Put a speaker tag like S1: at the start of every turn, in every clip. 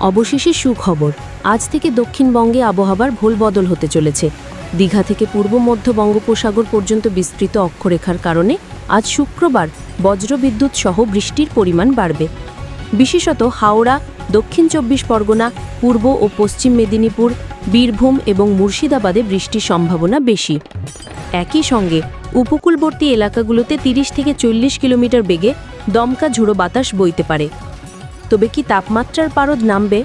S1: অবশেষে সুখবর, আজ থেকে দক্ষিণবঙ্গে আবহাওয়ার ভুল বদল হতে চলেছে। দীঘা থেকে পূর্ব মধ্য বঙ্গোপসাগর পর্যন্ত বিস্তৃত অক্ষরেখার কারণে আজ শুক্রবার বজ্রবিদ্যুৎ সহ বৃষ্টির পরিমাণ বাড়বে। বিশেষত হাওড়া, দক্ষিণ চব্বিশ পরগনা, পূর্ব ও পশ্চিম মেদিনীপুর, বীরভূম এবং মুর্শিদাবাদে বৃষ্টির সম্ভাবনা বেশি। একই সঙ্গে উপকূলবর্তী এলাকাগুলোতে তিরিশ থেকে চল্লিশ কিলোমিটার বেগে দমকা ঝুড়ো বাতাস বইতে পারে। তবে কি তাপমাত্রার পারদ নামবে?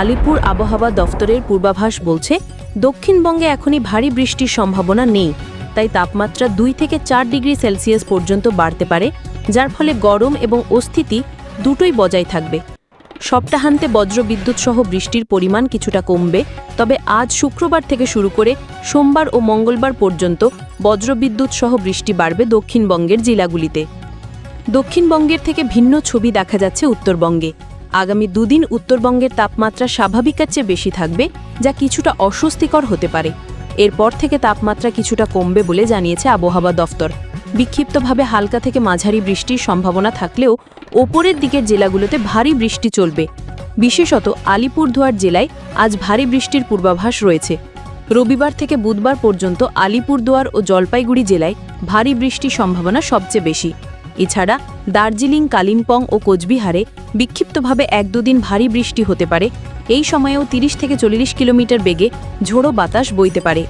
S1: আলিপুর আবহাওয়া দফতরের পূর্বাভাস বলছে, দক্ষিণবঙ্গে এখনই ভারী বৃষ্টির সম্ভাবনা নেই। তাই তাপমাত্রা দুই থেকে চার ডিগ্রি সেলসিয়াস পর্যন্ত বাড়তে পারে, যার ফলে গরম এবং অস্থিতি দুটোই বজায় থাকবে। সপ্তাহান্তে বজ্রবিদ্যুৎ সহ বৃষ্টির পরিমাণ কিছুটা কমবে, তবে আজ শুক্রবার থেকে শুরু করে সোমবার ও মঙ্গলবার পর্যন্ত বজ্রবিদ্যুৎ সহ বৃষ্টি বাড়বে দক্ষিণবঙ্গের জেলাগুলিতে। দক্ষিণবঙ্গের থেকে ভিন্ন ছবি দেখা যাচ্ছে উত্তরবঙ্গে। আগামী দুদিন উত্তরবঙ্গের তাপমাত্রা স্বাভাবিকের চেয়ে বেশি থাকবে, যা কিছুটা অস্বস্তিকর হতে পারে। এরপর থেকে তাপমাত্রা কিছুটা কমবে বলে জানিয়েছে আবহাওয়া দফতর। বিক্ষিপ্তভাবে হালকা থেকে মাঝারি বৃষ্টির সম্ভাবনা থাকলেও ওপরের দিকের জেলাগুলোতে ভারী বৃষ্টি চলবে। বিশেষত আলিপুরদুয়ার জেলায় আজ ভারী বৃষ্টির পূর্বাভাস রয়েছে। রবিবার থেকে বুধবার পর্যন্ত আলিপুরদুয়ার ও জলপাইগুড়ি জেলায় ভারী বৃষ্টির সম্ভাবনা সবচেয়ে বেশি। এছাড়া দার্জিলিং, কালিম্পং ও কোচবিহারে বিক্ষিপ্তভাবে এক দুদিন ভারী বৃষ্টি হতে পারে। এই সময়েও তিরিশ থেকে চল্লিশ কিলোমিটার বেগে ঝোড়ো বাতাস বইতে পারে।